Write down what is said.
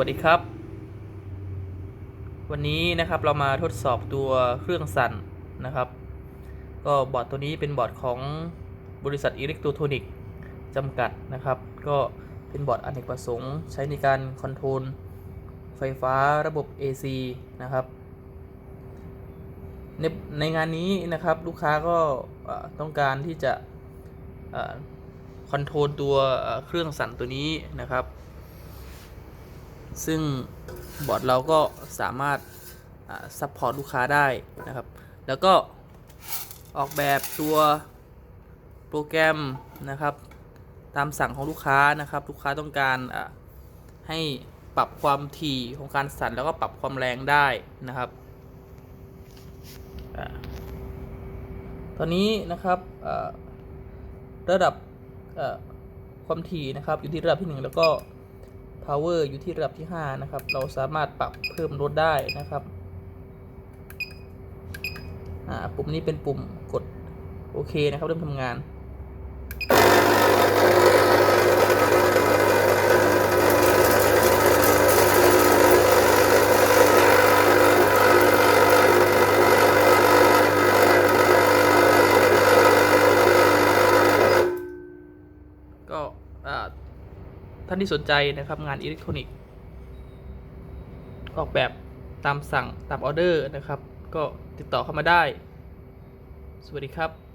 วัสดีครับ วันนี้นะครับเรามาทดสอบตัวเครื่องสั่นนะครับ ก็บอร์ดตัวนี้เป็นบอร์ดของบริษัทอิเล็กโทรนิกส์จำกัดนะครับ ก็เป็นบอร์ดอเนกประสงค์ใช้ในการคอนโทรลไฟฟ้าระบบ AC นะครับ ในในงานนี้นะครับลูกค้าก็ต้องการที่จะคอนโทรลตัวเครื่องสั่นตัวนี้นะครับ ซึ่งบอร์ดเราก็สามารถซัพพอร์ตลูกค้าได้นะครับ แล้วก็ออกแบบตัวโปรแกรมนะครับ ตามสั่งของลูกค้านะครับ ลูกค้าต้องการให้ปรับความถี่ของการสั่นแล้วก็ปรับความแรงได้นะครับอตอนนี้นะครับระดับความถี่นะครับอยู่ที่ระดับที่ 1 แล้วก็ power อยู่ที่ระดับที่ 5 นะครับ เราสามารถปรับเพิ่มลดได้นะครับอ่าปุ่มนี้เป็นปุ่มกดโอเคนะครับ เริ่มทำงานก็อ่า ท่านที่สนใจนะครับงานอิเล็กทรอนิกส์ ออกแบบตามสั่งตามออเดอร์นะครับ ก็ติดต่อเข้ามาได้ สวัสดีครับ